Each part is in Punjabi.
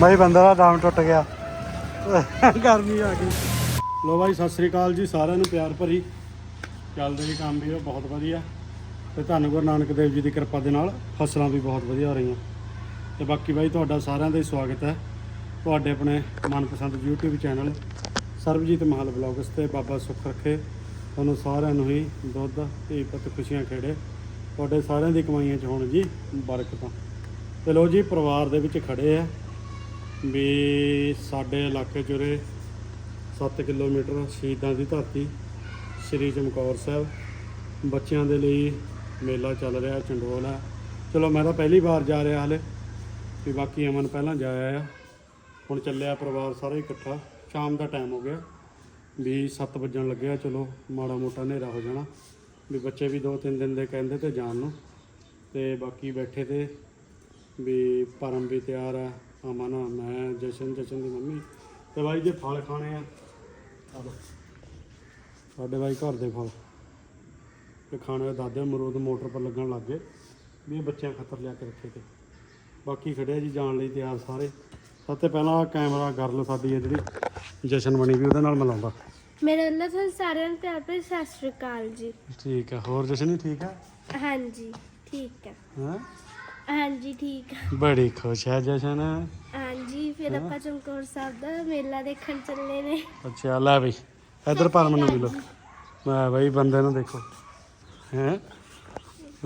ਬਾਈ ਬੰਦਾ ਦਾ ਦਮ ਟੁੱਟ ਗਿਆ। ਗਰਮੀ ਆ ਗਈ। ਲੋ ਬਾਈ, ਸਤਿ ਸ੍ਰੀ ਅਕਾਲ ਜੀ, ਸਾਰਿਆਂ ਨੂੰ ਪਿਆਰ ਭਰੀ। ਚੱਲਦੇ ਜੀ ਕੰਮ ਵੀ, ਬਹੁਤ ਵਧੀਆ। ਤੇ ਧੰਨ ਗੁਰੂ ਨਾਨਕ ਦੇਵ ਜੀ ਦੀ ਕਿਰਪਾ ਦੇ ਨਾਲ ਫਸਲਾਂ ਵੀ ਬਹੁਤ ਵਧੀਆ ਹੋ ਰਹੀਆਂ। ਤੇ ਬਾਕੀ ਬਾਈ, ਤੁਹਾਡਾ ਸਾਰਿਆਂ ਦਾ ਹੀ ਸਵਾਗਤ ਹੈ। ਤੁਹਾਡੇ ਆਪਣੇ ਮਨਪਸੰਦ YouTube channel Sarabjit Mahal blogs ਤੇ ਬਾਬਾ ਸੁੱਖ ਰੱਖੇ। ਤੁਹਾਨੂੰ ਸਾਰਿਆਂ ਨੂੰ ਹੀ ਦੁੱਧ ਧੀ ਪੁੱਤ ਖੁਸ਼ੀਆਂ ਖੇੜੇ। ਤੁਹਾਡੇ ਸਾਰਿਆਂ ਦੀ ਕਮਾਈਆਂ 'ਚ ਹੋਣ ਜੀ ਬਰਕਤਾਂ। ਤੇ ਲੋ ਜੀ, ਪਰਿਵਾਰ ਦੇ ਵਿੱਚ ਖੜੇ ਆ। ਵੀ ਸਾਡੇ ਇਲਾਕੇ ਚੁਰੇ ਉਰੇ 7 ਕਿਲੋਮੀਟਰ ਸ਼ਹੀਦਾਂ ਦੀ ਧਰਤੀ ਸ੍ਰੀ ਚਮਕੌਰ ਸਾਹਿਬ। ਬੱਚਿਆਂ ਦੇ ਲਈ ਮੇਲਾ ਚੱਲ ਰਿਹਾ, ਚੰਡੋਲ ਹੈ। ਚਲੋ ਮੈਂ ਤਾਂ ਪਹਿਲੀ ਵਾਰ ਜਾ ਰਿਹਾ ਹਾਲੇ, ਵੀ ਬਾਕੀ ਅਮਨ ਪਹਿਲਾਂ ਜਾਇਆ ਆ। ਹੁਣ ਚੱਲਿਆ ਪਰਿਵਾਰ ਸਾਰਾ ਇਕੱਠਾ। ਸ਼ਾਮ ਦਾ ਟਾਈਮ ਹੋ ਗਿਆ, ਵੀ 7 ਵਜਣ ਲੱਗਿਆ, ਚਲੋ ਮਾੜਾ ਮੋਟਾ ਹਨੇਰਾ ਹੋ ਜਾਣਾ। ਵੀ ਬੱਚੇ ਵੀ 2-3 ਦਿਨ ਦੇ ਕਹਿੰਦੇ ਤੇ ਜਾਣ ਨੂੰ। ਤੇ ਬਾਕੀ ਬੈਠੇ ਤੇ ਵੀ ਪਰਮ ਵੀ ਤਿਆਰ ਆ। ਅਮਨ ਮੈਂ ਜਸ਼ਨ ਜਸ਼ਨ ਦੀ ਮੰਮੀ। ਤੇ ਬਾਈ ਜੇ ਫਲ ਖਾਣੇ ਆ। ਆ ਲਓ। ਸਾਡੇ ਬਾਈ ਘਰ ਦੇ ਫਲ। ਤੇ ਖਾਣੇ ਦੇ ਦਾਦੇ ਅਮਰੂਦ ਮੋਟਰ ਪਰ ਲੱਗਣ ਲੱਗ ਗਏ। ਵੀ ਇਹ ਬੱਚਿਆਂ ਖਾਤਰ ਲਿਆ ਕੇ ਰੱਖੇ ਤੇ। ਬਾਕੀ ਖੜੇ ਆ ਜੀ ਜਾਣ ਲਈ ਤਿਆਰ ਸਾਰੇ। ਸਭ ਤੋਂ ਪਹਿਲਾਂ ਕੈਮਰਾ ਕਰ ਲਓ ਸਾਡੀ ਇਹ ਜਿਹੜੀ ਜਸ਼ਨ ਬਣੀ ਵੀ ਉਹਦੇ ਨਾਲ ਮਿਲਾਉਂਦਾ। ਮੇਰੇ ਵੱਲੋਂ ਤੁਹਾਨੂੰ ਸਾਰਿਆਂ ਨੂੰ ਪਿਆਰ ਭਰੀ ਸਤਿ ਸ਼੍ਰੀ ਅਕਾਲ ਜੀ। ਠੀਕ ਆ। ਹੋਰ ਜਸ਼ਨ ਹੀ ਠੀਕ ਆ? ਹਾਂਜੀ ਠੀਕ ਹੈ ਹਾਂ? ਹਾਂਜੀ ਠੀਕ ਹੈ ਬੜੀ ਖੁਸ਼ ਹੈ ਜਸ਼ਨ। ਹਾਂਜੀ ਫਿਰ ਆਪਾਂ ਚਮਕੌਰ ਸਾਹਿਬ ਦਾ ਮੇਲਾ ਦੇਖਣ ਚੱਲੇ ਨੇ। ਅੱਛਾ ਲੈ ਬਈ ਇਧਰ ਪਰਮ ਨੂੰ ਮਿਲੋ ਮੈਂ ਬਈ ਬੰਦੇ ਨੂੰ ਦੇਖੋ। ਹੈ?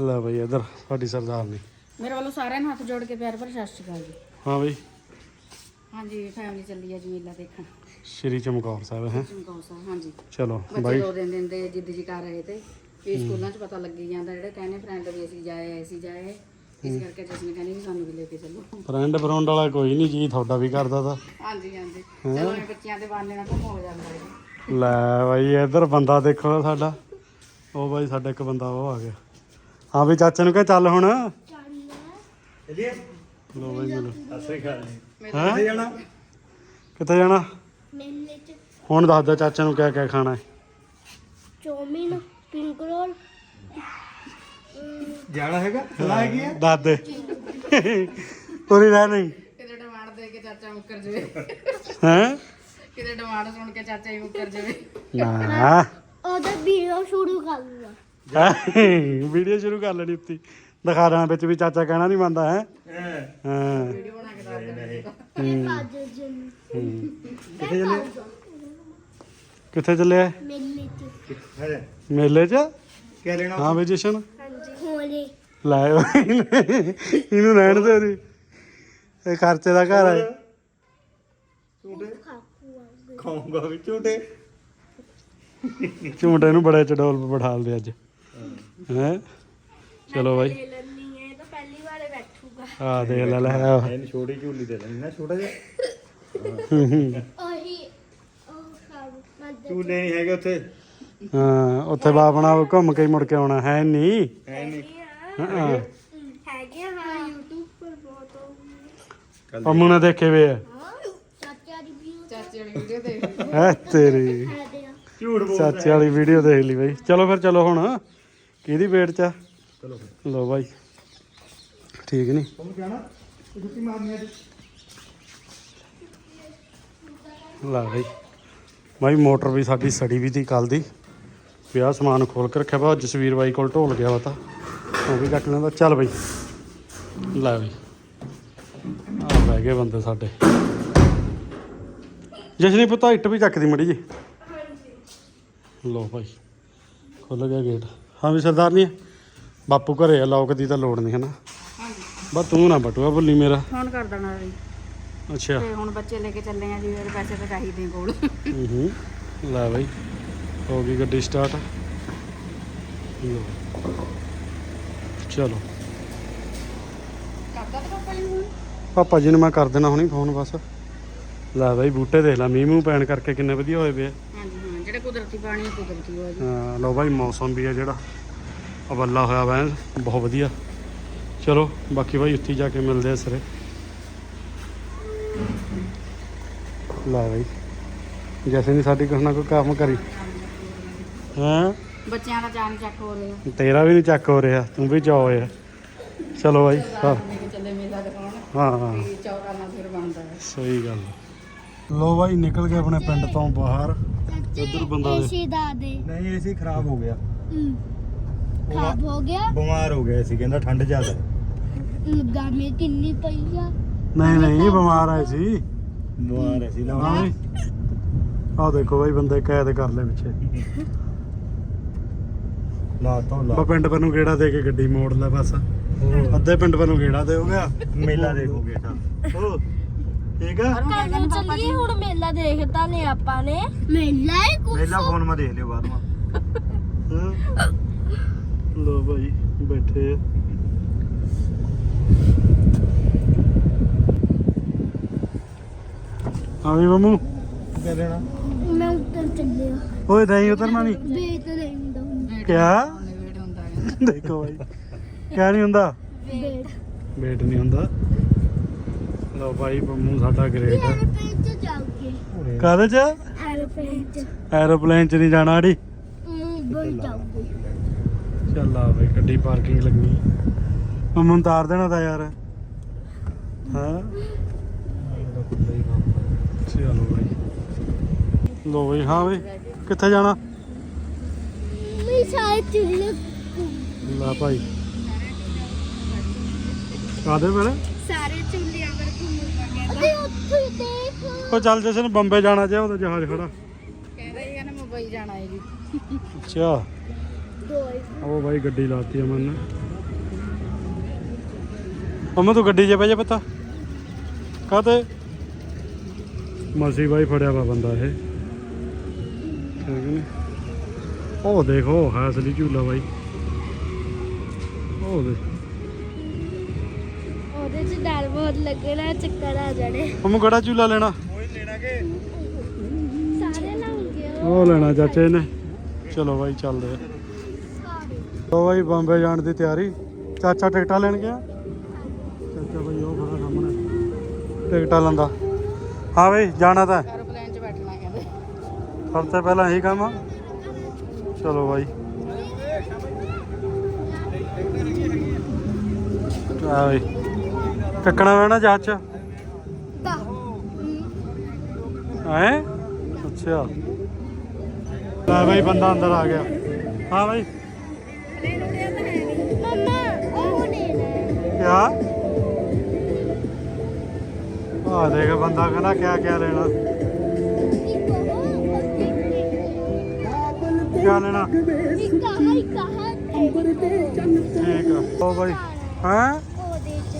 ਲੈ ਬਈ ਇਧਰ ਸਾਡੀ ਸਰਦਾਰ ਨੇ। ਮੇਰੇ ਵੱਲੋਂ ਸਾਰਿਆਂ ਨੂੰ ਹੱਥ ਜੋੜ ਕੇ ਪਿਆਰ ਭਰੀ ਸਤਿ ਸ਼੍ਰੀ ਅਕਾਲ ਜੀ। ਹਾਂ ਬਈ। ਹਾਂਜੀ ਫੈਮਿਲੀ ਚੱਲੀ ਆ ਜੀ ਮੇਲਾ ਦੇਖਣ। ਸ਼੍ਰੀ ਚਮਕੌਰ ਸਾਹਿਬ ਹੈ? ਚਮਕੌਰ ਸਾਹਿਬ ਹਾਂਜੀ। ਚਲੋ ਬੱਚੇ ਬਾਈ। ਦੋ ਦਿਨ ਦਿਨ ਦੇ ਜਿੱਦ ਜੀ ਕਰ ਰਹੇ ਤੇ। ਵੀ ਸਕੂਲਾਂ 'ਚ ਪਤਾ ਲੱਗੀ ਜਾਂਦਾ ਜਿਹੜੇ ਕਹਿੰਦੇ ਫਰੈਂਡ ਵੀ ਅਸੀਂ ਜਾਏ ਅਸੀਂ ਜਾਏ। ਇਸ ਕਰਕੇ ਜਸਮੀ ਕਹਿੰਦੀ ਵੀ ਸਾਨੂੰ ਵੀ ਲੈ ਕੇ ਚੱਲੋ। ਫਰੈਂਡ ਫਰੌਂਡ ਵਾਲਾ ਕੋਈ ਨਹੀਂ ਜੀ ਤੁਹਾਡਾ ਵੀ ਕਰਦਾ ਤਾਂ। ਹਾਂਜੀ ਹਾਂਜੀ। ਚਲੋ ਇਹ ਬੱਚਿਆਂ ਦੇ ਬਾਨੇ ਨਾਲ ਘੁੰਮ ਹੋ ਜਾਂਦਾ ਹੈ। ਲੈ ਬਾਈ ਇਧਰ ਬੰਦਾ ਦੇਖੋ ਸਾਡਾ। ਉਹ ਬਾਈ ਸਾਡਾ ਇੱਕ ਬੰਦਾ ਉਹ ਆ ਗਿਆ। ਹਾਂ ਵੀ ਚਾਚੇ ਨੂੰ ਕਹ ਚੱਲ ਹੁਣ। ਲੋ ਬਾਈ ਮਿਲੋ। ਸਸਰੀ ਅਕਾਲ ਕਿੱਥੇ ਜਾਣਾ? ਕਿੱਥੇ ਜਾਣਾ? ਮੇਲੇ 'ਚ। ਹੁਣ ਦੱਸ ਦੇ ਚਾਚੇ ਨੂੰ ਕਿਆ ਕਿਆ ਖਾਣਾ ਹੈ। ਚੌਮਿਨ ਪਿੰਕ ਰੋਲ ਜਾਣਾ ਹੈਗਾ? ਸਲਾਹ ਹੈਗੀ ਹੈ ਦੱਸ ਦੇ। ਰਹਿ ਨਹੀਂ। ਕਿਤੇ ਡਿਮਾਂਡ ਦੇ ਕੇ ਚਾਚਾ ਮੁੱਕਰ ਜਾਵੇ। ਹੈ? ਕਿਤੇ ਡਿਮਾਂਡ ਸੁਣ ਕੇ ਚਾਚਾ ਹੀ ਮੁੱਕਰ ਜਾਵੇ। ਨਾ। ਉਹਦਾ ਵੀਡੀਓ ਸ਼ੁਰੂ ਕਰ ਲੂਗਾ ਵੀਡੀਓ ਸ਼ੁਰੂ ਕਰ ਲੈਣੀ ਉੱਤੀ। ਦਿਖਾ ਰਾਂ ਵਿੱਚ ਵੀ ਚਾਚਾ ਕਹਿਣਾ ਨਹੀਂ ਮੰਨਦਾ ਹੈ? ਹਾਂ? ਵੀਡੀਓ ਬਣਾ ਕੇ ਦੱਸ ਦੇਣਾ ਇਹ ਕਾਜਲ ਜਨ ਕਿੱਥੇ ਚੱਲੇ? ਕਿੱਥੇ ਚੱਲਿਆ ਮੇਲੇ 'ਚ ਹੈ ਮੇਲੇ 'ਚ? ਕੀ ਲੈਣਾ ਹਾਂ ਬਈ ਜਸ਼ਨ ਹਾਂਜੀ ਹੋਲੇ ਲੈ ਓਏ ਇਹਨੂੰ ਰਹਿਣ ਦੇ ਉਹਦੀ। ਇਹ ਖਰਚੇ ਦਾ ਘਰ ਹੈ ਝੂਟੇ? ਖਾਕੂ ਆ ਖਾਊਂਗਾ ਵੀ ਝੂਟੇ। ਝੂਟੇ ਨੂੰ ਬੜੇ ਚਡੋਲ ਪੇ ਬਿਠਾ ਲਦੇ ਅੱਜ। ਹੈ? ਚਲੋ ਬਾਈ। ਲੈ ਲੈਣੀ ਹੈ ਇਹ ਤਾਂ ਪਹਿਲੀ ਵਾਰੇ ਬੈਠੂਗਾ। ਆ ਦੇਖ ਲੈ ਲੈ ਇਹਨੂੰ ਛੋਟੀ ਝੂਲੀ ਦੇ ਦੇਣੀ ਨਾ ਛੋਟਾ ਜਿਹਾ। ਉਹੀ ਉਹ ਖਾਊ ਮੱਦ ਝੂਲੇ ਨਹੀਂ ਹੈਗੇ ਉੱਥੇ। ਹਾਂ ਉੱਥੇ ਬਾਪਣਾ ਘੁੰਮ ਕੇ ਹੀ ਮੁੜ ਕੇ ਆਉਣਾ ਹੈ ਨਹੀਂ ਹੈ ਨਹੀਂ ਹਾਂ। ਹੈਗੇ ਹਾਂ YouTube ਪਰ ਬਹੁਤ ਹੋ ਅੰਮੂ ਨੇ ਦੇਖੇ ਵੇ ਆ। ਚਾਚਾ ਦੀ ਵੀ ਚਾਚੇ ਵਾਲੀ ਵੀਡੀਓ ਦੇਖ ਲਈ। ਹੈ ਤੇਰੀ। ਹੈਗੇ ਆ ਝੂਠ ਬੋਲ ਚਾਚੇ ਵਾਲੀ ਵੀਡੀਓ ਦੇਖ ਲਈ ਬਾਈ। ਚਲੋ ਫਿਰ ਚਲੋ ਹੁਣ। ਕਿਹਦੀ ਵੇਟ ਚ ਆ? ਚਲੋ ਲੋ ਬਾਈ। ਠੀਕ ਨਹੀਂ ਤੁਮ ਜਾਣਾ ਜੁੱਤੀ ਮਾਰਨੀ ਅੱਜ। ਲਾ ਬਈ। ਬਾਈ ਮੋਟਰ ਵੀ ਸਾਡੀ ਸੜੀ ਵੀ ਤੀ ਕੱਲ ਦੀ। ਵੀ ਆਹ ਸਮਾਨ ਖੋਲ ਕੇ ਰੱਖਿਆ ਵਾ। ਜਸਵੀਰ ਬਾਈ ਕੋਲ ਢੋਲ ਗਿਆ ਵਾ ਤਾਂ। ਉਹ ਵੀ ਕੱਟ ਲੈਂਦਾ। ਚੱਲ ਬਈ। ਲੈ ਬਈ ਆ ਬਹਿ ਗਏ ਬੰਦੇ ਸਾਡੇ। ਜਸ਼ਨੀ ਪੁੱਤਾ ਇੱਟ ਵੀ ਚੱਕਦੀ ਮੜੀ ਜੀ ਲੋ ਭਾਈ ਖੁੱਲ ਗਿਆ ਗੇਟ। ਹਾਂ ਵੀ ਸਰਦਾਰਨੀ ਬਾਪੂ ਘਰੇ ਆ ਲੌਕ ਦੀ ਤਾਂ ਲੋੜ ਨਹੀਂ ਹੈ ਨਾ ਹਾਂਜੀ। ਬਸ ਤੂੰ ਨਾ ਬਟੂਆ ਭੁੱਲੀ ਮੇਰਾ। ਫੋਨ ਕਰ ਦੇਣਾ ਜੀ ਅੱਛਾ। ਤੇ ਹੁਣ ਬੱਚੇ ਲੈ ਕੇ ਚੱਲੇ ਆ ਜੀ ਮੇਰੇ ਪੈਸੇ ਤਾਂ ਚਾਹੀਦੇ ਕੋਲ। ਹੂੰ ਹੂੰ ਲੈ ਬਈ ਹੋ ਗਈ ਗੱਡੀ ਸਟਾਰਟ ਲਓ। ਚਲੋ। ਕਰਦਾ ਤਾਂ ਪਾਪਾ ਜੀ ਹੁਣ ਪਾਪਾ ਜੀ ਨੂੰ ਮੈਂ ਕਰ ਦੇਣਾ ਹੁਣੀ ਫੋਨ ਬਸ। ਲੈ ਬਈ ਬੂਟੇ ਦੇਖ ਲੈ ਮੀਂਹ ਮੂੰਹ ਪੈਣ ਕਰਕੇ ਕਿੰਨੇ ਵਧੀਆ ਹੋਏ ਪਏ ਆ। ਹਾਂਜੀ ਹਾਂ ਜਿਹੜੇ ਕੁਦਰਤੀ ਪਾਣੀ ਕੁਦਰਤੀ ਹੋ ਜੀ। ਹਾਂ ਲਓ ਬਾਈ ਮੌਸਮ ਵੀ ਆ ਜਿਹੜਾ। ਅਵੱਲਾ ਹੋਇਆ ਵਾ ਐਨ, ਬਹੁਤ ਵਧੀਆ। ਚਲੋ ਬਾਕੀ ਬਾਈ ਉੱਥੇ ਜਾ ਕੇ ਮਿਲਦੇ ਆ ਸਰੇ। ਲੈ ਬਾਈ ਜੈਸੇ ਨਹੀਂ ਸਾਡੀ ਕੁਛ ਨਾ ਕੋਈ ਕੰਮ ਕਰੀ। ਹਾਂ? ਬੱਚਿਆਂ ਦਾ ਜਾਨ ਚੱਕ ਹੋ ਰਿਹਾ। ਤੇਰਾ ਵੀ ਨਹੀਂ ਚੱਕ ਹੋ ਰਿਹਾ ਤੂੰ ਵੀ ਜਾ ਹੋਇਆ ਚਲੋ ਬਾਈ ਹਾਂ। ਲੈ ਕੇ ਚੱਲੇ ਮੇਲਾ ਦਿਖਾਉਣ। ਹਾਂ ਤੇ ਚੌਰਾ ਨਾਲ ਫਿਰ ਬਣਦਾ ਹੈ। ਸਹੀ ਗੱਲ ਲੋ ਬਾਈ ਨਿਕਲ ਗਏ ਆਪਣੇ ਪਿੰਡ ਤੋਂ ਬਾਹਰ। ਇੱਧਰ ਬੰਦਾ ਦੇ ਏਸੀ ਦਾ ਦੇ। ਨਹੀਂ ਏਸੀ ਖਰਾਬ ਹੋ ਗਿਆ। ਖਰਾਬ ਹੋ ਗਿਆ? ਬਿਮਾਰ ਹੋ ਗਿਆ ਸੀ ਕਹਿੰਦਾ ਠੰਡ ਜ਼ਿਆਦਾ। ਗਰਮੀ ਕਿੰਨੀ ਪਈ ਆ। ਨਹੀਂ ਨਹੀਂ ਬਿਮਾਰ ਆਏ ਸੀ। ਬਿਮਾਰ ਸੀ ਨਾ ਆਹ ਦੇਖੋ ਬਾਈ ਬੰਦੇ ਕੈਦ ਕਰ ਲਏ ਪਿੱਛੇ। ਲਾ ਤੋਂ ਲਾ। ਬਾ ਪਿੰਡ ਪਰ ਨੂੰ ਗੇੜਾ ਦੇ ਕੇ ਗੱਡੀ ਮੋੜ ਲੈ ਬਸ। ਅੱਧੇ ਪਿੰਡ ਪਰ ਨੂੰ ਗੇੜਾ ਦੇ ਹੋ ਗਿਆ ਮੇਲਾ ਦੇਖੋਗੇ ਤਾਂ ਹੋ ਠੀਕ ਆ ਕੱਲ ਚੱਲੀਏ ਹੁਣ ਮੇਲਾ ਦੇਖਤਾ ਨੇ ਆਪਾਂ ਨੇ। ਮੇਲਾ ਹੀ ਕੁਛ। ਮੇਲਾ ਫੋਨ ਮਾ ਦੇਖ ਲਿਓ ਬਾਅਦ ਮਾ। ਹਾਂ। ਲੋ ਬਾਈ ਬੈਠੇ ਆ। ਵੀ ਮੰਮੂ। ਕਹਿ ਦੇਣਾ? ਮੈਂ ਉੱਤਰ ਚੱਲਿਆ ਓਏ ਨਹੀਂ ਉਤਰਨਾ ਨਹੀਂ ਵੇਟ ਰਹਿੰਦਾ ਹੁੰਦਾ ਕਿਆ? ਵੇਟ ਹੁੰਦਾ ਹੈ ਦੇਖੋ ਬਾਈ। ਕਿਆ ਨਹੀਂ ਹੁੰਦਾ? ਵੇਟ ਵੇਟ ਨਹੀਂ ਹੁੰਦਾ। ਲੋ ਬਾਈ ਮੰਮੂ ਸਾਡਾ ਗ੍ਰੇਟ ਆ। ਐਰੋਪਲੇਨ ਚ ਜਾਓਗੇ ਕਾਹਦੇ ਚ? ਐਰੋਪਲੇਨ ਚ। ਐਰੋਪਲੇਨ ਚ ਨਹੀਂ ਜਾਣਾ ਅੜੀ। ਜਾਓਗੇ ਚੱਲ ਆ ਬਈ ਗੱਡੀ ਪਾਰਕਿੰਗ ਲੱਗੀ ਮੰਮੂ ਨੂੰ ਤਾਰ ਦੇਣਾ ਤਾਂ ਯਾਰ। ਹਾਂ? ਚਲੋ ਬਾਈ। ਲੋ ਬਈ ਹਾਂ ਬਈ ਕਿੱਥੇ ਜਾਣਾ? ਮੈਂ ਸ਼ਾਇਦ ਚੁੱਲ੍ਹੇ ਲੈ ਭਾਈ। ਕਾਦੇ ਵੇਲੇ? ਸਾਰੇ ਚੁੱਲ੍ਹਿਆਂ ਪਰ ਘੁੰਮਣ ਅਤੇ ਉੱਥੇ ਦੇਖ ਉਹ ਚੱਲ ਜਸ਼ਨ ਬੰਬੇ ਜਾਣਾ ਚਾਹ ਉਹਦਾ ਜਹਾਜ਼ ਖੜਾ। ਕਹਿੰਦਾ ਹੀ ਕਹਿੰਦਾ ਮੁੰਬਈ ਜਾਣਾ ਹੈ ਜੀ। ਅੱਛਾ। ਦੋਏ ਉਹ ਬਾਈ ਗੱਡੀ ਲਾਤੀ ਅਮਨ ਨੇ। ਅਮਨ ਤੂੰ ਗੱਡੀ 'ਚ ਬਹਿ ਜਾ ਪਤਾ। ਕਾਤੇ ਮਸੀ ਬਾਈ ਫੜਿਆ ਵਾ ਬੰਦਾ ਇਹ। ਠੀਕ ਨੇ? ਉਹ ਦੇਖੋ ਹੈ ਅਸਲੀ ਝੂਲਾ ਬਾਈ। ਉਹ ਦੇ ਉਹਦੇ ਚ ਡਰ ਬਹੁਤ ਲੱਗਣਾ ਚੱਕਰ ਆ ਜਾਣੇ। ਅਮਨ ਕਿਹੜਾ ਝੂਲਾ ਲੈਣਾ? ਸਾਰੇ ਲੰਘੇ ਉਹ। ਲੈਣਾ ਚਾਚੇ ਨੇ। ਚਲੋ ਬਾਈ ਚੱਲਦੇ ਆ। ਲੋ ਬਾਈ ਬੰਬੇ ਜਾਣ ਦੀ ਤਿਆਰੀ। ਚਾਚਾ ਟਿਕਟਾਂ ਲੈਣ ਗਿਆ? ਚਾਚਾ ਬਾਈ ਉਹ ਖੜਾ ਸਾਹਮਣੇ। ਟਿਕਟਾਂ ਲੈਂਦਾ। ਹਾਂ ਬਈ ਜਾਣਾ ਤਾਂ। ਹੈ। ਐਰੋਪਲੇਨ 'ਚ ਬੈਠਣਾ ਕਹਿੰਦੇ। ਸਭ ਤੋਂ ਪਹਿਲਾਂ ਇਹੀ ਕੰਮ ਆ। ਚਲੋ ਬਾਈ। ਆ ਬਈ। ਕੱਕਣਾ ਪੈਣਾ ਜਹਾਜ਼ ਚ? ਹੈ? ਅੱਛਾ। ਲੈ ਬਾਈ ਬੰਦਾ ਅੰਦਰ ਆ ਗਿਆ। ਹਾਂ ਬਾਈ। ਕਿਆ? ਆ ਦੇਖ ਬੰਦਾ ਕਹਿੰਦਾ ਕਿਆ ਕਿਆ ਲੈਣਾ। ਕਿਆ ਲੈਣਾ। ਇੱਕ ਆਹ ਠੀਕ ਆ। ਉਹ ਬਾਈ, ਹਾਂ? ਉਹਦੇ ਚ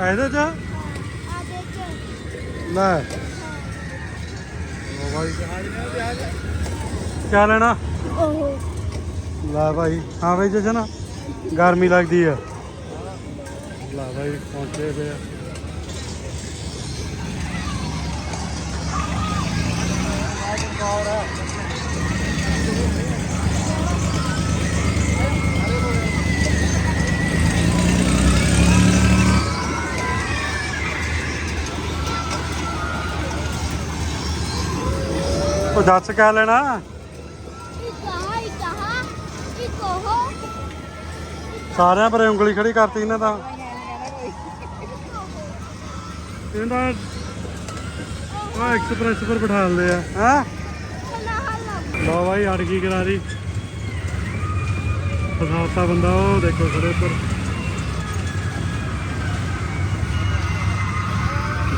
ਇਹਦੇ ਚ? ਆਦੇ ਚ ਲੈ। ਉਹ ਬਾਈ। ਕਿਆ ਲੈਣਾ? ਲੈ ਭਾਈ ਹਾਂ ਭਾਈ ਜਸ਼ਨ। ਗਰਮੀ ਲੱਗਦੀ ਆ। ਲੈ ਭਾਈ ਪਹੁੰਚੇ ਪਏ ਆ। ਉਹ ਦੱਸ ਕਿਆ ਲੈਣਾ? ਸਾਰਿਆਂ ਪਰ ਉਂਗਲੀ ਖੜੀ ਕਰਤੀ ਇਹਨਾਂ ਤਾਂ ਇਹਦਾ ਉਹ ਐਕਸਪ੍ਰੈਸ ਪਰ ਬਿਠਾ ਲਦੇ ਆ। ਹੈ? ਲੋ ਭਾਈ ਅੜ ਗਈ ਕਰਾਰੀ ਫਸਾਤਾ ਬੰਦਾ ਉਹ ਦੇਖੋ ਖੜੇ ਉੱਪਰ।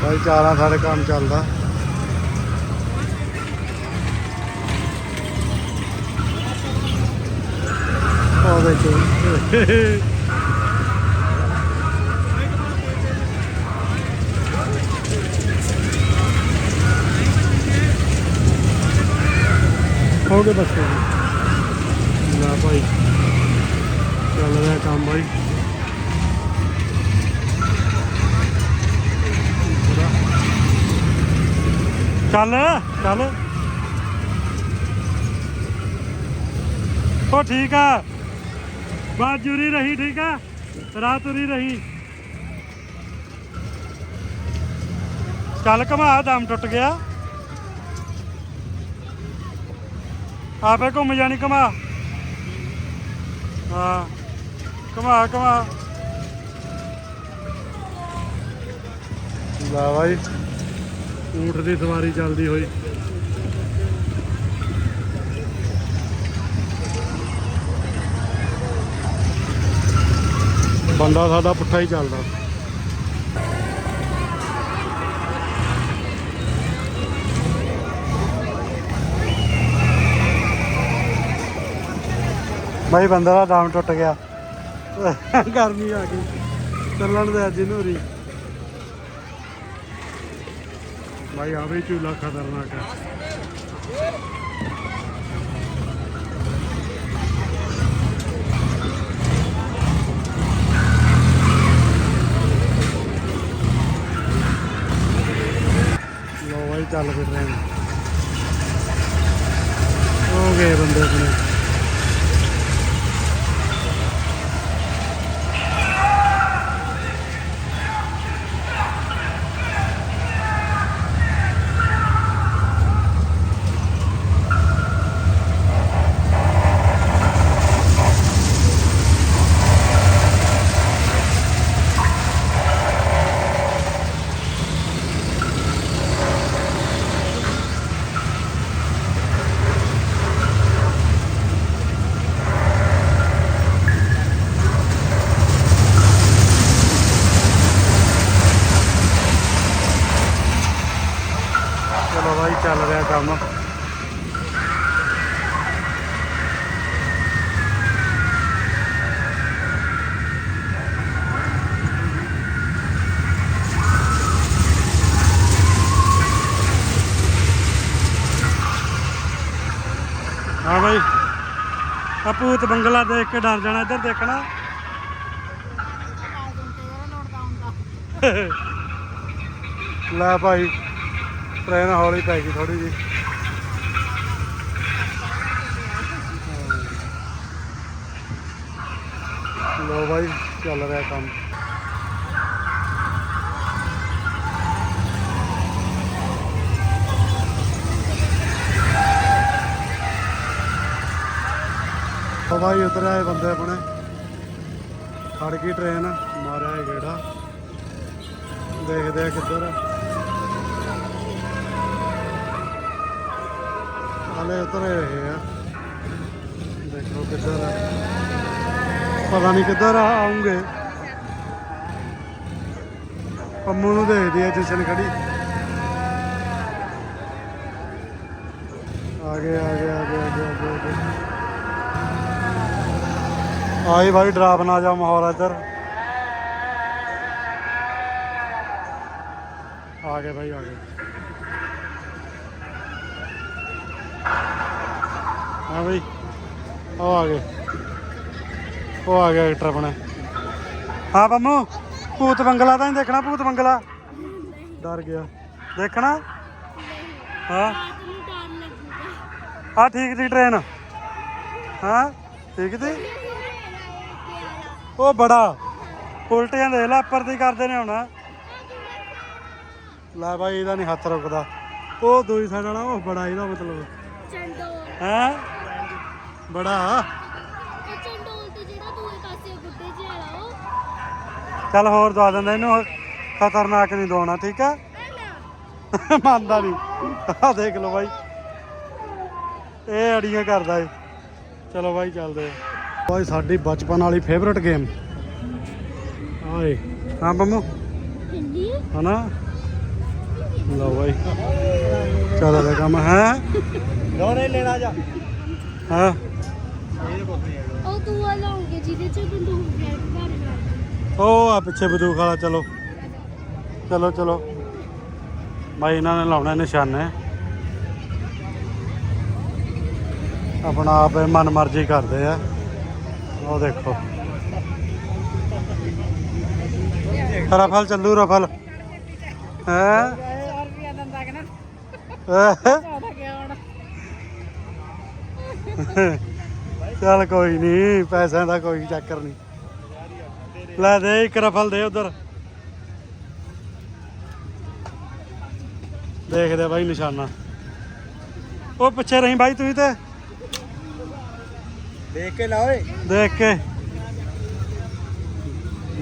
ਭਾਈ ਚਾਰਾਂ ਸਾਡੇ ਕੰਮ ਚੱਲਦਾ। ਉਹ ਦੇਖੋ ਹੋ ਗਏ ਬਸ ਹੋ ਗਏ ਲੈ ਭਾਈ ਚੱਲ ਰਿਹਾ ਕੰਮ ਭਾਈ ਚੱਲ ਚੱਲ ਉਹ ਠੀਕ ਆ ਬਾਤ ਜੁਰੀ ਰਹੀ, ਠੀਕ ਆ? ਰਾਤ ਉਰੀ ਰਹੀ। ਚੱਲ ਘਮਾ, ਦਮ ਟੁੱਟ ਗਿਆ। ਆਪੇ ਘੁੰਮ ਜਾਣੀ, ਘਮਾ। ਹਾਂ, ਘਮਾ ਘਮਾ। ਲਾ ਬਾਈ, ਊਠ ਦੀ ਸਵਾਰੀ ਚੱਲਦੀ ਹੋਈ। ਬੰਦਾ ਸਾਡਾ ਪੁੱਠਾ ਹੀ ਚੱਲਦਾ। ਬਾਈ ਬੰਦਾ ਦਾ ਦਮ ਟੁੱਟ ਗਿਆ। ਗਰਮੀ ਆ ਗਈ। ਚੱਲਣ ਦੇ ਅੱਜ ਨੂੰ ਰੀ ਭਾਈ ਆ ਵੀ ਝੂਲਾ ਖਤਰਨਾਕ ਹੈ ਚੱਲ ਫਿਰ ਰਹੇ ਨੇ ਹੋ ਗਏ ਬੰਦੇ ਆਪਣੇ ਚਲੋ ਭਾਈ ਚੱਲ ਰਿਹਾ ਕੰਮ ਹਾਂ ਭਾਈ ਆ ਭੂਤ ਬੰਗਲਾ ਦੇਖ ਕੇ ਡਰ ਜਾਣਾ, ਇੱਧਰ ਦੇਖਣਾ। ਲੈ ਭਾਈ ਟ੍ਰੇਨ ਹੌਲੀ ਪੈ ਗਈ ਥੋੜੀ ਜੀ ਲੋ ਭਾਈ, ਚੱਲ ਰਿਹਾ ਕੰਮ। ਉਹ ਹੀ ਉਧਰ ਆਏ ਬੰਦੇ ਆਪਣੇ। ਖੜ ਗਈ ਟ੍ਰੇਨ ਮਾਰਿਆ ਇਹ ਗੇੜਾ। ਦੇਖਦੇ ਆ ਕਿੱਧਰ ਆ। ਹਾਲੇ ਉਤਰੇ ਰਹੇ ਆ। ਦੇਖੋ ਕਿੱਧਰ ਆ। ਪਤਾ ਨਹੀਂ ਕਿੱਧਰ ਆ, ਆਉਂਗੇ। ਪੰਮੂ ਨੂੰ ਦੇਖਦੀ ਆ ਜਸ਼ਨ ਖੜੀ। ਆ ਗਏ ਆ ਗਏ ਆ ਗਏ। ਆਈ ਭਾਈ ਡਰਾਪ ਨਾ ਜਾ ਮਾਹੌਲ ਇੱਧਰ। ਆ ਗਏ ਭਾਈ ਆ ਗਏ। ਹਾਂ ਬਈ ਉਹ ਆ ਗਏ। ਉਹ ਆ ਗਿਆ ਐਕਟਰ ਆਪਣੇ। ਹਾਂ ਪੰਮੂ ਭੂਤ ਬੰਗਲਾ ਤਾਂ ਨਹੀਂ ਦੇਖਣਾ ਭੂਤ ਬੰਗਲਾ? ਡਰ ਗਿਆ। ਦੇਖਣਾ? ਹਾਂ। ਹਾਂ ਠੀਕ ਸੀ ਟ੍ਰੇਨ ਹਾਂ ਠੀਕ ਸੀ? ਉਹ ਬੜਾ। ਉਲਟੀਆਂ ਦੇ ਲੈ, ਉੱਪਰ ਦੀ ਕਰਦੇ ਨੇ ਹੁਣ। ਲੈ ਬਾਈ, ਇਹਦਾ ਨਹੀਂ ਹੱਥ ਰੁਕਦਾ। ਉਹ ਦੂਈ ਸਾਈਡ ਵਾਲਾ, ਉਹ ਬੜਾ ਇਹਦਾ ਮਤਲਬ। ਚੰਡੋਲ ਹੈ? ਬੜਾ। ਉਹ ਚੰਡੋਲ ਤੇ ਜਿਹੜਾ ਦੂਏ ਪਾਸੇ ਗੁੱਡੇ ਜਿਹਾ ਵਾਲਾ ਉਹ ਚੱਲ ਹੋਰ ਦਵਾ ਦਿੰਦਾ ਇਹਨੂੰ ਖਤਰਨਾਕ ਨਹੀਂ ਦਵਾਉਣਾ, ਠੀਕ ਆ? ਮੰਨਦਾ ਨਹੀਂ। ਆ ਦੇਖ ਲਓ ਬਾਈ। ਇਹ ਅੜੀਆਂ ਕਰਦਾ ਏ। ਚਲੋ ਬਾਈ, ਚੱਲਦੇ ਆ। ਬਾਈ ਸਾਡੀ ਬਚਪਨ ਵਾਲੀ ਫੇਵਰਟ ਗੇਮ ਆਏ ਹਾਂ ਬੰਮੂ ਹਿੰਦੀ ਹਨਾ? ਲਓ ਬਾਈ। ਚੱਲ ਰਿਹਾ ਕੰਮ ਹੈ। ਦੋਨੇ ਲੈਣਾ ਜਾ। ਹਾਂ। ਉਹ ਤੂੰ ਆ ਲਾਉਂਗੇ ਜਿਹਦੇ ਚ ਬੰਦੂਕ ਫੈਰ ਮਾਰਨਾ ਉਹ ਆ ਪਿੱਛੇ ਬੰਦੂਕ ਵਾਲਾ ਚਲੋ। ਚਲੋ ਚਲੋ। ਬਾਈ ਇਹਨਾਂ ਨੇ ਲਾਉਣਾ ਨਿਸ਼ਾਨੇ। ਆਪਣਾ ਆਪ ਮਨ ਮਰਜ਼ੀ ਕਰਦੇ ਆ। ਉਹ ਦੇਖੋ। ਰਫਲ ਚੱਲੂ, ਰਫਲ। ਹੈ? ਚੱਲ ਕੋਈ ਨਹੀਂ, ਪੈਸਿਆਂ ਦਾ ਕੋਈ ਚੱਕਰ ਨਹੀਂ। ਲੈ ਦੇ, ਇੱਕ ਰਫਲ ਦੇ ਉਧਰ। ਦੇਖਦੇ ਬਾਈ ਨਿਸ਼ਾਨਾ। ਉਹ ਪਿੱਛੇ ਰਹੀ ਬਾਈ ਤੁਸੀਂ ਤੇ। ਦੇਖ ਕੇ ਲਾ ਓਏ। ਦੇਖ ਕੇ।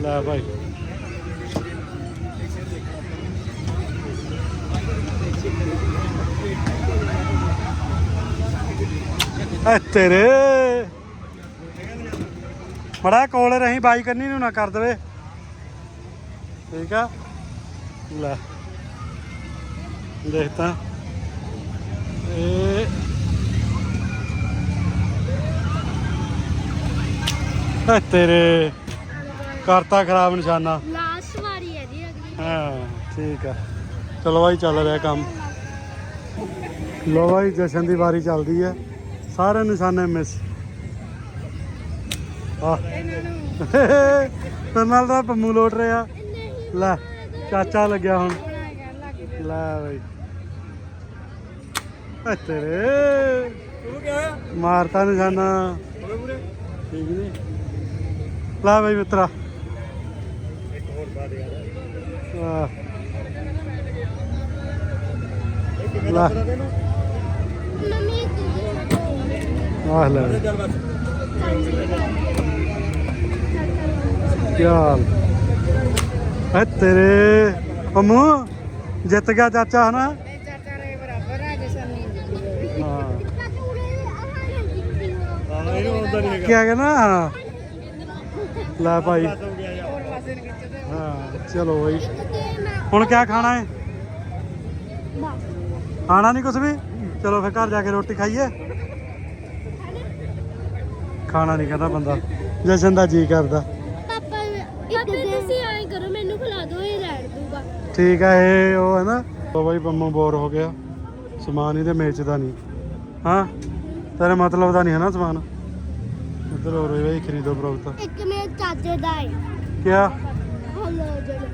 ਲੈ ਭਾਈ ਤੇਰੇ। ਬੜਾ ਕੋਲ ਰਹੀ, ਬਾਈ ਕਰਨੀ ਨੂੰ ਨਾ ਕਰ ਦਵੇ। ਠੀਕ ਆ। ਲੈ। ਦੇਖ ਤਾਂ ਇਹ ਐ ਤੇਰੇ ਕਰਤਾ ਖਰਾਬ ਨਿਸ਼ਾਨਾ। ਲਾਸਟ ਵਾਰੀ ਹੈ ਜੀ ਅਗਲੀ ਹਾਂ ਠੀਕ ਆ। ਚਲੋ ਬਾਈ ਚੱਲ ਰਿਹਾ ਕੰਮ। ਲੋ ਬਾਈ ਜਸ਼ਨ ਦੀ ਵਾਰੀ ਚੱਲਦੀ ਹੈ। ਸਾਰੇ ਨਿਸ਼ਾਨੇ ਮਿਸ ਆ ਤੇ ਨਾਲ ਦਾ ਪੰਮੂ ਲੋਟ ਰਿਹਾ। ਲੈ ਚਾਚਾ ਲੱਗਿਆ ਹੁਣ। ਲੈ ਬਾਈ। ਐ ਤੇਰੇ। ਤੂੰ ਕੀ ਹੋਇਆ ਮਾਰਤਾ ਨਿਸ਼ਾਨਾ। ਠੀਕ ਨਹੀਂ ਲੈ ਬਾਈ ਮਿੱਤਰਾ। ਇੱਕ ਹੋਰ ਬਾਤ ਯਾਰ ਆਹ, ਲੈ। ਆਹ ਚੱਲ ਐ ਤੇਰੇ ਪੰਮੂ ਜਿੱਤ ਗਿਆ ਚਾਚਾ ਹਨਾ? ਚਾਚਾ ਰੇ ਬਰਾਬਰ ਹੈ। ਜਸ਼ਨ ਨਹੀਂ ਹਾਂ ਹਾਂ ਇਹਨੂੰ ਹੁੰਦਾ ਨਹੀਂ ਹੈਗਾ। ਕੀ ਕਹਿੰਦਾ? ਹਾਂ ਲੈ ਭਾਈ। ਹੋ ਚਲੋ ਬਾਈ। ਹੁਣ ਕੀ ਖਾਣਾ ਹੈ? ਖਾਣਾ ਨਹੀਂ ਕੁਝ ਵੀ? ਚਲੋ ਫਿਰ ਘਰ ਜਾ ਕੇ ਰੋਟੀ ਖਾਈਏ। ਖਾਣਾ ਨਹੀਂ ਕਹਿੰਦਾ ਬੰਦਾ। ਜਸ਼ਨ ਦਾ ਜੀ ਕਰਦਾ। ਪਾਪਾ ਇੱਕ ਦਿਨ ਤੁਸੀਂ ਐਂ ਕਰੋ ਮੈਨੂੰ ਖਿਲਾ ਦਿਓ ਇਹ ਰਹਿਣ ਦੂਗਾ ਠੀਕ ਹੈ ਇਹ ਉਹ ਹੈ ਨਾ। ਉਹ ਬਾਈ ਪੰਮੂ ਬੋਰ ਹੋ ਗਿਆ। ਸਮਾਨ ਇਹਦੇ ਵੇਚਦਾ ਨਹੀਂ। ਹਾਂ? ਤੇਰੇ ਮਤਲਬ ਦਾ ਨਹੀਂ ਹੈ ਨਾ ਸਮਾਨ? ਇੱਧਰ ਹੋ ਰਿਹਾ ਬਈ ਖਰੀਦੋ ਮੇਰੇ ਚਾਚੇ ਦਾ ਹੈ। ਕਿਆ? ਹਲੋ ਜਲ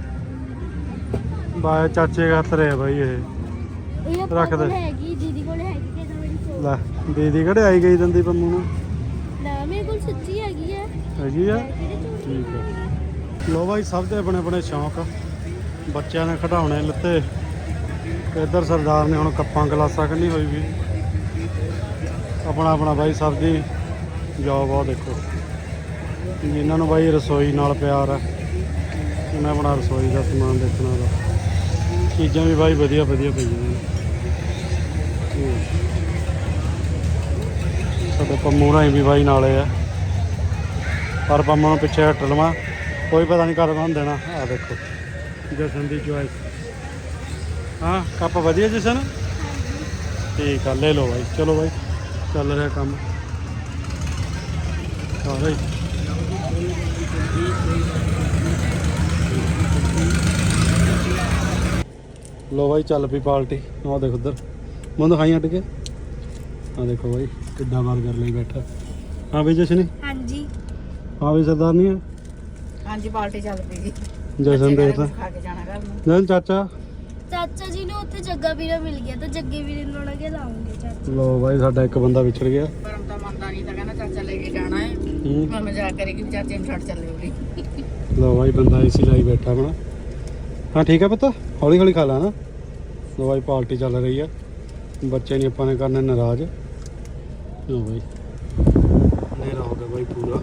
ਬਾਏ ਚਾਚੇ ਦੇ ਹੱਥ ਰਿਹਾ ਬਾਈ ਇਹ। ਇਹ ਰੱਖ ਰੱਖ ਦੇ। ਹੈਗੀ ਦੀਦੀ ਕੋਲ ਹੈਗੀ ਤੇ ਮੇਰੀ ਫੋਨ ਲੈ ਦੀਦੀ ਕਿਹੜੇ ਆਈ ਗਈ ਦੰਦੀ ਪੰਮੂ ਨੂੰ? ਨਾ ਮੇਰੇ ਕੋਲ ਸੱਚੀ ਹੈਗੀ ਹੈ। ਹੈਗੀ ਆ? ਕਿਹੜੇ ਝੂਠ ਠੀਕ ਹੈ। ਲੋ ਬਾਈ ਸਭ ਦੇ ਆਪਣੇ ਆਪਣੇ ਸ਼ੌਂਕ ਬੱਚਿਆਂ ਨੇ ਖਿਡੌਣੇ ਲਿੱਤੇ। ਤੇ ਇੱਧਰ ਸਰਦਾਰ ਨੇ ਹੁਣ ਕੱਪਾਂ ਗਲਾਸਾਂ ਕੰਨੀ ਹੋਈ ਵੀ ਆਪਣਾ ਆਪਣਾ ਬਾਈ ਸਭ ਦੀ ਜੋਬ ਆ ਦੇਖੋ। ਜਿਨ੍ਹਾਂ ਨੂੰ ਬਾਈ ਰਸੋਈ ਨਾਲ ਪਿਆਰ ਹੈ ਉਹਨਾਂ ਬਣਾ ਰਸੋਈ ਦਾ ਸਮਾਨ ਦੇਖਣਾ ਦਾ ਚੀਜ਼ਾਂ ਵੀ ਬਾਈ ਵਧੀਆ ਵਧੀਆ ਪਈਆਂ ਨੇ। ਸਾਡੇ ਪੰਮੂ ਰਾਈ ਵੀ ਬਾਈ ਨਾਲੇ ਆ। ਪਰ ਪੰਮਾ ਨੂੰ ਪਿੱਛੇ ਹਟ ਲਵਾਂ, ਕੋਈ ਪਤਾ ਨਹੀਂ ਕਦੋਂ ਤੁਹਾਨੂੰ ਦੇਣਾ। ਆ ਦੇਖੋ, ਜਸ਼ਨ ਦੀ ਚੁਆਇਸ ਹਾਂ, ਕੱਪ ਵਧੀਆ ਜਸ਼ਨ? ਠੀਕ ਆ, ਲੈ ਲਓ ਬਾਈ। ਚਲੋ ਬਾਈ, ਚੱਲ ਰਿਹਾ ਕੰਮ। ਹਾਂ ਬਾਈ ਲੋ ਬਾਈ ਚੱਲ ਪਈ ਪਾਰਟੀ ਆਹ ਦੇਖ ਉਧਰ। ਮੈਨੂੰ ਦਿਖਾਈ ਹਟ ਕੇ। ਆ ਦੇਖੋ ਬਾਈ ਕਿੱਦਾਂ ਬਰਗਰ ਲਈ ਬੈਠਾ। ਹਾਂ ਬਈ ਜਸ਼ਨ। ਹਾਂਜੀ। ਹਾਂ ਬਈ ਸਰਦਾਰ ਨਹੀਂ ਹੈ? ਹਾਂਜੀ ਪਾਰਟੀ ਚੱਲ ਪਈ ਜੀ। ਜਸ਼ਨ ਦੇਖ ਤਾਂ। ਖਾ ਕੇ ਜਾਣਾ ਘਰ ਨੂੰ। ਜਸ਼ਨ ਚਾਚਾ। ਚਾਚਾ ਜੀ ਨੂੰ ਉੱਥੇ ਜੱਗਾ ਵੀਰਾ ਮਿਲ ਗਿਆ ਤਾਂ ਜੱਗੇ ਵੀਰੇ ਨੂੰ ਉਹਨਾਂ ਕੇ ਲਾਉਂਗੇ ਚਾਚਾ? ਲੋ ਬਾਈ ਸਾਡਾ ਇੱਕ ਬੰਦਾ ਵਿਛੜ ਗਿਆ। ਪਰਮ ਤਾਂ ਮੰਨਦਾ ਨਹੀਂ ਤਾਂ ਕਹਿੰਦਾ ਚਾਚਾ ਲੈ ਕੇ ਜਾਣਾ ਹੈ। ਮੈਂ ਮਜ਼ਾਕ ਕਰੇਗੀ ਚਾਚੇ ਨੂੰ ਛੱਡ ਚੱਲੇ ਉਰੀ। ਲੋ ਬਾਈ ਬੰਦਾ ਏਸੀ ਲਾਈ ਬੈਠਾ ਆਪਣਾ। ਹਾਂ, ਠੀਕ ਹੈ ਪੁੱਤ। ਹੌਲੀ ਹੌਲੀ ਖਾ ਲੈ ਨਾ ਲੋ ਪਾਰਟੀ ਚੱਲ ਰਹੀ ਆ। ਬੱਚੇ ਨਹੀਂ ਆਪਾਂ ਨੇ ਕਰਨੇ ਨਾਰਾਜ਼। ਲੋ ਬਾਈ। ਹਨੇਰਾ ਹੋ ਗਿਆ ਬਾਈ ਪੂਰਾ।